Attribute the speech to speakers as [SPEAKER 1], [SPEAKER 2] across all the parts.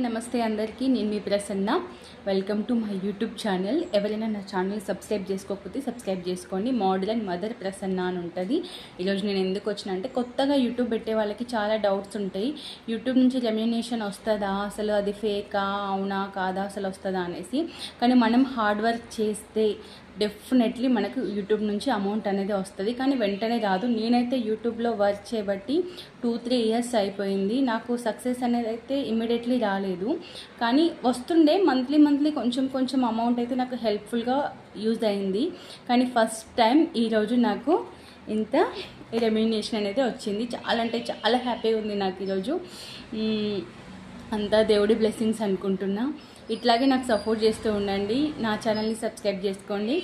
[SPEAKER 1] నమస్తే అందరికీ. నేను మీ Prasanna. Welcome to my YouTube channel ఎవరైనా నా ఛానల్ సబ్స్క్రైబ్ చేసుకోకపోతే సబ్స్క్రైబ్ చేసుకోండి. మోడల్ అండ్ మదర్ ప్రసన్న అని ఉంటుంది. ఈరోజు నేను ఎందుకు వచ్చిన అంటే కొత్తగా యూట్యూబ్ పెట్టే వాళ్ళకి చాలా డౌట్స్ ఉంటాయి. యూట్యూబ్ నుంచి రెమ్యునేషన్ వస్తుందా? అసలు అది ఫేకా అవునా? కాదా? అసలు వస్తుందా? అనేసి. కానీ మనం హార్డ్ వర్క్ చేస్తే డెఫినెట్లీ మనకు యూట్యూబ్ నుంచి అమౌంట్ అనేది వస్తుంది. కానీ వెంటనే రాదు నేనైతే యూట్యూబ్లో వర్క్ చేయబట్టి టూ త్రీ ఇయర్స్ అయిపోయింది. నాకు సక్సెస్ అనేది అయితే ఇమ్మీడియట్లీ రాలేదు. కానీ వస్తుండే మంత్లీ మంత్లీ కొంచెం కొంచెం అమౌంట్ అయితే నాకు హెల్ప్ఫుల్గా యూజ్ అయింది. కానీ ఫస్ట్ టైం ఈరోజు నాకు ఇంత రెమ్యూనేషన్ అనేది వచ్చింది. చాలా అంటే చాలా హ్యాపీగా ఉంది నాకు ఈరోజు అంతా దేవుడి బ్లెస్సింగ్స్ అనుకుంటున్నా. ఇట్లాగే నాకు సపోర్ట్ చేస్తూ ఉండండి. నా ఛానల్ని సబ్స్క్రైబ్ చేసుకోండి.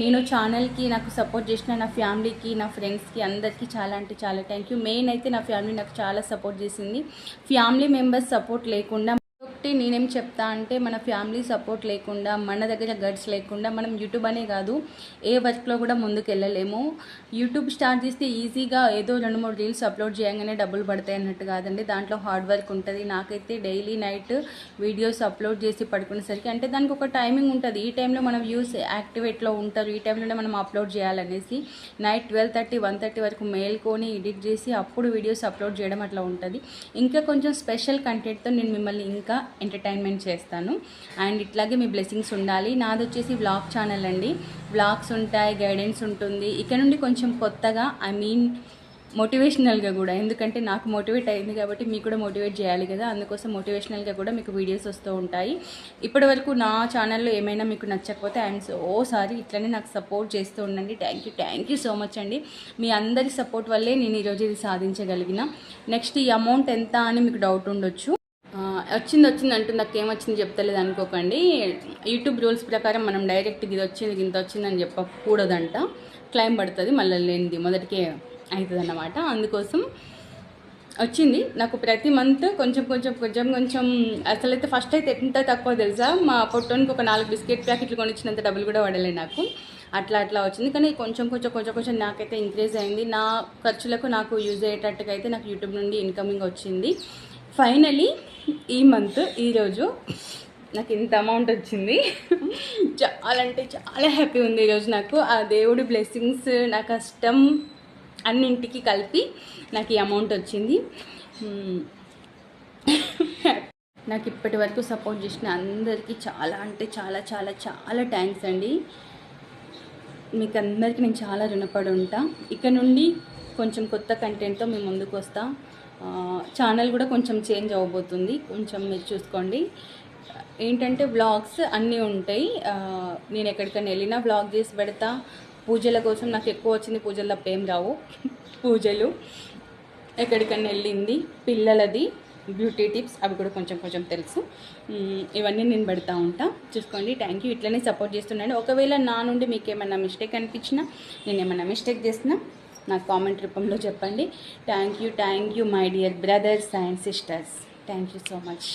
[SPEAKER 1] నేను ఛానల్కి నాకు సపోర్ట్ చేసిన నా ఫ్యామిలీకి నా ఫ్రెండ్స్కి అందరికీ చాలా అంటే చాలా థ్యాంక్ యూ. మెయిన్ అయితే నా ఫ్యామిలీ నాకు చాలా సపోర్ట్ చేసింది. ఫ్యామిలీ మెంబర్స్ సపోర్ట్ లేకుండా కాబట్టి నేనేం చెప్తా అంటే మన ఫ్యామిలీ సపోర్ట్ లేకుండా మన దగ్గర గడ్స్ లేకుండా మనం యూట్యూబ్ అనే కాదు ఏ వర్క్లో కూడా ముందుకు వెళ్ళలేము యూట్యూబ్ స్టార్ట్ చేస్తే ఈజీగా ఏదో రెండు మూడు రీల్స్ అప్లోడ్ చేయగానే డబ్బులు పడతాయి అన్నట్టు కాదండి. దాంట్లో హార్డ్ వర్క్ ఉంటుంది. నాకైతే డైలీ నైట్ వీడియోస్ అప్లోడ్ చేసి పడుకునేసరికి అంటే దానికి ఒక టైమింగ్ ఉంటుంది. ఈ టైంలో మన వ్యూస్ యాక్టివేట్లో ఉంటారు. ఈ టైంలోనే మనం అప్లోడ్ చేయాలనేసి night twelve thirty one thirty వరకు మేల్కొని ఎడిట్ చేసి అప్పుడు వీడియోస్ అప్లోడ్ చేయడం అట్లా ఉంటుంది. ఇంకా కొంచెం స్పెషల్ కంటెంట్తో నేను మిమ్మల్ని ఇంకా ఎంటర్టైన్మెంట్ చేస్తాను. అండ్ ఇట్లాగే మీ బ్లెస్సింగ్స్ ఉండాలి. నాది వచ్చేసి వ్లాగ్ ఛానల్ అండి. వ్లాగ్స్ ఉంటాయి గైడెన్స్ ఉంటుంది. ఇక్కడ నుండి కొంచెం కొత్తగా ఐ మీన్ మోటివేషనల్గా కూడా ఎందుకంటే నాకు మోటివేట్ అయింది కాబట్టి మీకు కూడా మోటివేట్ చేయాలి కదా. అందుకోసం మోటివేషనల్గా కూడా మీకు వీడియోస్ వస్తూ ఉంటాయి. ఇప్పటి వరకు నా ఛానల్లో ఏమైనా మీకు నచ్చకపోతే ఐఎమ్ సో సారీ ఇట్లనే నాకు సపోర్ట్ చేస్తూ ఉండండి. Thank you thank you so much అండి. మీ అందరి సపోర్ట్ వల్లే నేను ఈరోజు ఇది సాధించగలిగిన. నెక్స్ట్ ఈ అమౌంట్ ఎంత అని మీకు డౌట్ ఉండొచ్చు. వచ్చింది వచ్చింది అంటుంది నాకు ఏమొచ్చింది చెప్తలేదు అనుకోకండి. యూట్యూబ్ రూల్స్ ప్రకారం మనం డైరెక్ట్ ఇది వచ్చింది ఇంత వచ్చిందని చెప్పకూడదంట. క్లైమ్ పడుతుంది మళ్ళీ లేనిది మొదటికే అవుతుంది అన్నమాట అందుకోసం వచ్చింది. నాకు ప్రతి మంత్ కొంచెం కొంచెం కొంచెం కొంచెం అసలైతే ఫస్ట్ అయితే ఎంత తక్కువ తెలుసా? మా పొట్టోనికి ఒక నాలుగు బిస్కెట్ ప్యాకెట్లు కొనిచ్చినంత డబ్బులు కూడా పడలే నాకు. అట్లా అట్లా వచ్చింది. కానీ కొంచెం కొంచెం కొంచెం కొంచెం నాకైతే ఇంక్రీజ్ అయింది. నా ఖర్చులకు నాకు యూజ్ అయ్యేటట్టుగా అయితే నాకు యూట్యూబ్ నుండి ఇన్కమింగ్ వచ్చింది. ఫైనలీ ఈ మంత్ ఈరోజు నాకు ఇంత అమౌంట్ వచ్చింది. చాలా అంటే చాలా హ్యాపీ ఉంది ఈరోజు నాకు. ఆ దేవుడి బ్లెస్సింగ్స్ నా కష్టం అన్నింటికి కలిపి నాకు ఈ అమౌంట్ వచ్చింది. నాకు ఇప్పటి వరకు సపోర్ట్ చేసిన అందరికీ చాలా అంటే చాలా చాలా చాలా థ్యాంక్స్ అండి. మీకు అందరికీ నేను చాలా రుణపడి ఉంటా. ఇక్కడ నుండి కొంచెం కొత్త కంటెంట్తో మేము ముందుకు వస్తాం. ఛానల్ కూడా కొంచెం చేంజ్ అవ్వబోతుంది కొంచెం మీరు చూసుకోండి. ఏంటంటే వ్లాగ్స్ అన్నీ ఉంటాయి. నేను ఎక్కడికైనా వెళ్ళినా వ్లాగ్ చేసి పెడతా. పూజల కోసం నాకు ఎక్కువ వచ్చింది పూజలు తప్ప ఏం రావు. పూజలు ఎక్కడికైనా వెళ్ళింది. పిల్లలది బ్యూటీ టిప్స్ అవి కూడా కొంచెం కొంచెం తెలుసు. ఇవన్నీ నేను పెడతా ఉంటా. చూసుకోండి. థ్యాంక్ యూ ఇట్లనే సపోర్ట్ చేస్తున్నాను ఒకవేళ నా నుండి మీకు ఏమైనా మిస్టేక్ అనిపించినా నేను ఏమైనా మిస్టేక్ చేసినా నాకు కామెంట్ రూపంలో చెప్పండి. Thank you thank you my dear brothers and sisters thank you so much